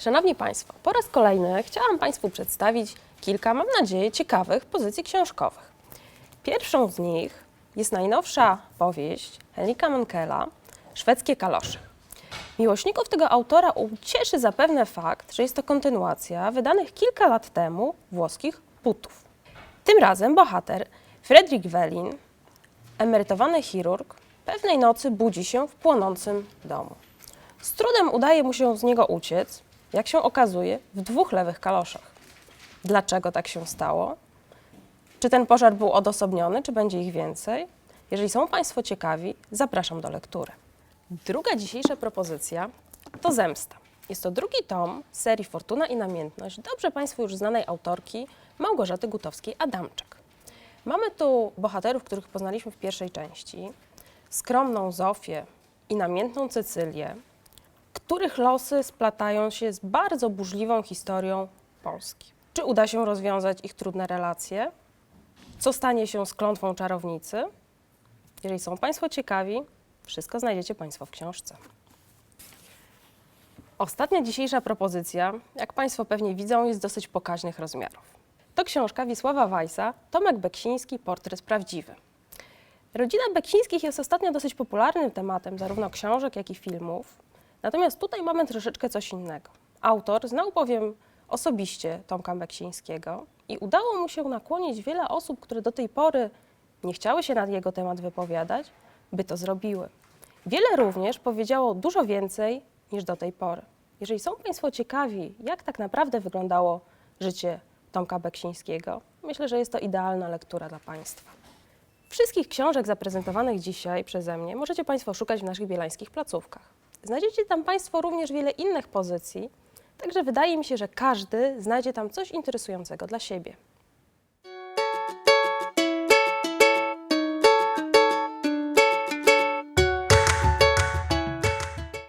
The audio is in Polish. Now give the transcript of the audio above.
Szanowni Państwo, po raz kolejny chciałam Państwu przedstawić kilka, mam nadzieję, ciekawych pozycji książkowych. Pierwszą z nich jest najnowsza powieść Henrika Menkela Szwedzkie kalosze. Miłośników tego autora ucieszy zapewne fakt, że jest to kontynuacja wydanych kilka lat temu włoskich putów. Tym razem bohater Fredrik Welin, emerytowany chirurg, pewnej nocy budzi się w płonącym domu. Z trudem udaje mu się z niego uciec, jak się okazuje, w dwóch lewych kaloszach. Dlaczego tak się stało? Czy ten pożar był odosobniony, czy będzie ich więcej? Jeżeli są Państwo ciekawi, zapraszam do lektury. Druga dzisiejsza propozycja to Zemsta. Jest to drugi tom serii Fortuna i Namiętność dobrze Państwu już znanej autorki Małgorzaty Gutowskiej-Adamczyk. Mamy tu bohaterów, których poznaliśmy w pierwszej części. Skromną Zofię i namiętną Cecylię, których losy splatają się z bardzo burzliwą historią Polski. Czy uda się rozwiązać ich trudne relacje? Co stanie się z klątwą czarownicy? Jeżeli są Państwo ciekawi, wszystko znajdziecie Państwo w książce. Ostatnia dzisiejsza propozycja, jak Państwo pewnie widzą, jest dosyć pokaźnych rozmiarów. To książka Wisława Wajsa, Tomek Beksiński, Portret Prawdziwy. Rodzina Beksińskich jest ostatnio dosyć popularnym tematem zarówno książek, jak i filmów. Natomiast tutaj mamy troszeczkę coś innego. Autor znał bowiem osobiście Tomka Beksińskiego i udało mu się nakłonić wiele osób, które do tej pory nie chciały się na jego temat wypowiadać, by to zrobiły. Wiele również powiedziało dużo więcej niż do tej pory. Jeżeli są Państwo ciekawi, jak tak naprawdę wyglądało życie Tomka Beksińskiego, myślę, że jest to idealna lektura dla Państwa. Wszystkich książek zaprezentowanych dzisiaj przeze mnie możecie Państwo szukać w naszych bielańskich placówkach. Znajdziecie tam Państwo również wiele innych pozycji, także wydaje mi się, że każdy znajdzie tam coś interesującego dla siebie.